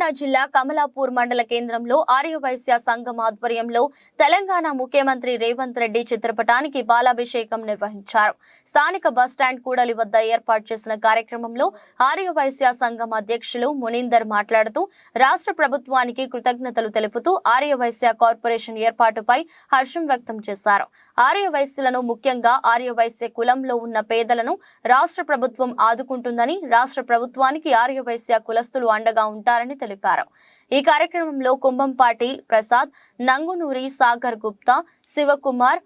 నల్గొండ జిల్లా కమలాపూర్ మండల కేంద్రంలో ఆర్యవైశ్య సంఘం ఆధ్వర్యంలో తెలంగాణ ముఖ్యమంత్రి రేవంత్ రెడ్డి చిత్రపటానికి బాలాభిషేకం నిర్వహించారు. స్థానిక బస్టాండ్ కూడలి వద్ద ఏర్పాటు చేసిన కార్యక్రమంలో ఆర్యవైశ్య సంఘం అధ్యక్షులు మునీందర్ మాట్లాడుతూ రాష్ట్ర ప్రభుత్వానికి కృతజ్ఞతలు తెలుపుతూ ఆర్యవైశ్య కార్పొరేషన్ ఏర్పాటుపై హర్షం వ్యక్తం చేశారు. ఆర్యవైశ్యులను ముఖ్యంగా ఆర్యవైశ్య కులంలో ఉన్న పేదలను రాష్ట్ర ప్రభుత్వం ఆదుకుంటుందని రాష్ట్ర ప్రభుత్వానికి ఆర్యవైశ్య కులస్తులు అండగా ఉంటారని తెలిపారు. తెలిపారు. ఈ కార్యక్రమంలో కుంభంపాటి ప్రసాద్ నంగునూరి సాగర్ గుప్తా శివకుమార్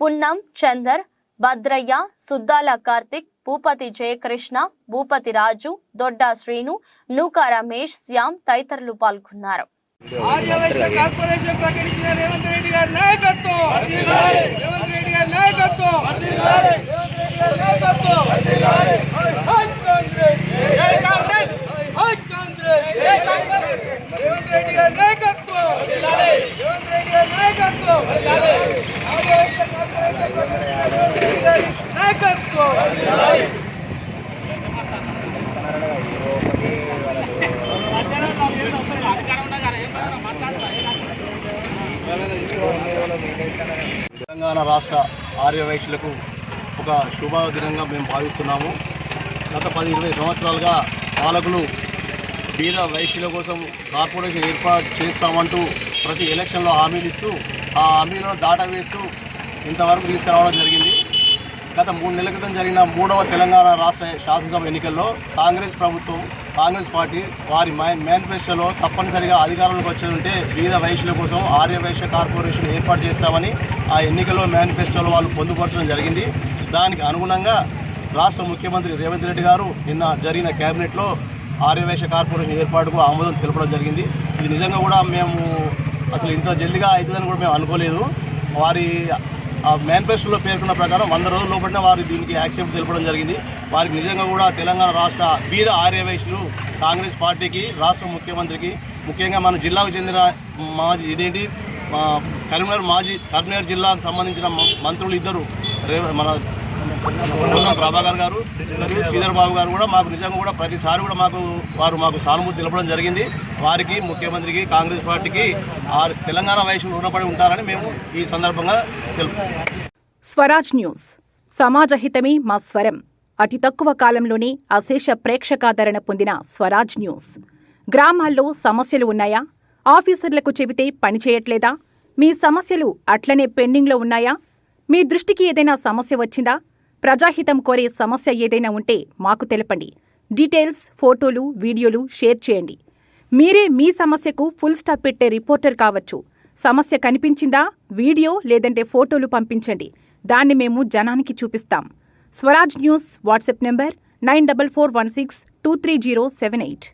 పున్నం చందర్ భద్రయ్య సుద్దాల కార్తిక్ భూపతి జయకృష్ణ భూపతి రాజు దొడ్డా శ్రీను నూకా రమేష్ శ్యామ్ తదితరులు పాల్గొన్నారు. కార్పొరేషన్ ప్రకటించిన రేవంత్ రెడ్డి గారి నాయకత్వం! రేవంత్ రెడ్డి గారి నాయకత్వం రేవంత్ రెడ్డి గారి నాయకత్వం హై కాంగ్రెస్ జై కాంగ్రెస్ హై కాంగ్రెస్ జై కాంగ్రెస్ రేవంత్ రెడ్డి గారి నాయకత్వం రేవంత్ రెడ్డి గారి నాయకత్వం రేవంత్ రెడ్డి గారి నాయకత్వం తెలంగాణ రాష్ట్ర ఆర్యవైశ్యులకు ఒక శుభదినంగా మేము భావిస్తున్నాము. గత పది ఇరవై సంవత్సరాలుగా పాలకులు బీద వైశ్యుల కోసం కార్పొరేషన్ ఏర్పాటు చేస్తామంటూ ప్రతి ఎలక్షన్లో హామీలు ఇస్తూ ఆ హామీలను దాటా వేస్తూ ఇంతవరకు తీసుకురావడం జరిగింది. గత మూడు నెలల క్రితం జరిగిన మూడవ తెలంగాణ రాష్ట్ర శాసనసభ ఎన్నికల్లో కాంగ్రెస్ ప్రభుత్వం కాంగ్రెస్ పార్టీ వారి మేనిఫెస్టోలో తప్పనిసరిగా అధికారంలోకి వచ్చి వివిధ బీద వైశ్యుల కోసం ఆర్య వైశ్య కార్పొరేషన్ ఏర్పాటు చేస్తామని ఆ ఎన్నికల్లో మేనిఫెస్టోలో వాళ్ళు పొందుపరచడం జరిగింది. దానికి అనుగుణంగా రాష్ట్ర ముఖ్యమంత్రి రేవంత్ రెడ్డి గారు నిన్న జరిగిన కేబినెట్లో ఆర్యవేశ కార్పొరేషన్ ఏర్పాటుకు ఆమోదం తెలపడం జరిగింది. ఇది నిజంగా కూడా మేము అసలు ఇంత జల్దిగా అవుతుందని కూడా మేము అనుకోలేదు. వారి మేనిఫెస్టోలో పేర్కొన్న ప్రకారం వంద రోజుల లోపలనే వారు దీనికి యాక్సెప్ట్ తెలపడం జరిగింది. వారికి నిజంగా కూడా తెలంగాణ రాష్ట్ర బీద ఆర్యవైశ్యులు కాంగ్రెస్ పార్టీకి రాష్ట్ర ముఖ్యమంత్రికి ముఖ్యంగా మన జిల్లాకు చెందిన మాజీ ఇదేంటి కరీంనగర్ మాజీ కరీంనగర్ జిల్లాకు సంబంధించిన మ- మంత్రులు ఇద్దరు మన ప్రభాకర్ గారు శ్రీధర్ బాబు గారు కూడా మాకు నిజంగా కూడా ప్రతిసారి కూడా మాకు వారు మాకు సానుభూతి తెలపడం జరిగింది. వారికి ముఖ్యమంత్రికి కాంగ్రెస్ పార్టీకి తెలంగాణ వయసు రుణపడి ఉంటారని మేము ఈ సందర్భంగా తెలుపు స్వరాజ్ న్యూస్. సమాజ హితమే మా స్వరం. అతి తక్కువ కాలంలోనే అశేష ప్రేక్షకాదరణ పొందిన స్వరాజ్ న్యూస్. గ్రామాల్లో సమస్యలు ఉన్నాయా? ఆఫీసర్లకు చెబితే పని చేయట్లేదా? మీ సమస్యలు అట్లనే పెండింగ్లో ఉన్నాయా? మీ దృష్టికి ఏదైనా సమస్య వచ్చిందా? ప్రజాహితం కోరే సమస్య ఏదైనా ఉంటే మాకు తెలపండి. డీటెయిల్స్ ఫోటోలు వీడియోలు షేర్ చేయండి. మీరే మీ సమస్యకు ఫుల్ స్టాప్ పెట్టే రిపోర్టర్ కావచ్చు. సమస్య కనిపించిందా వీడియో లేదంటే ఫోటోలు పంపించండి. దాన్ని మేము జనానికి చూపిస్తాం. Swaraj news WhatsApp number nine double four one six two three zero seven eight.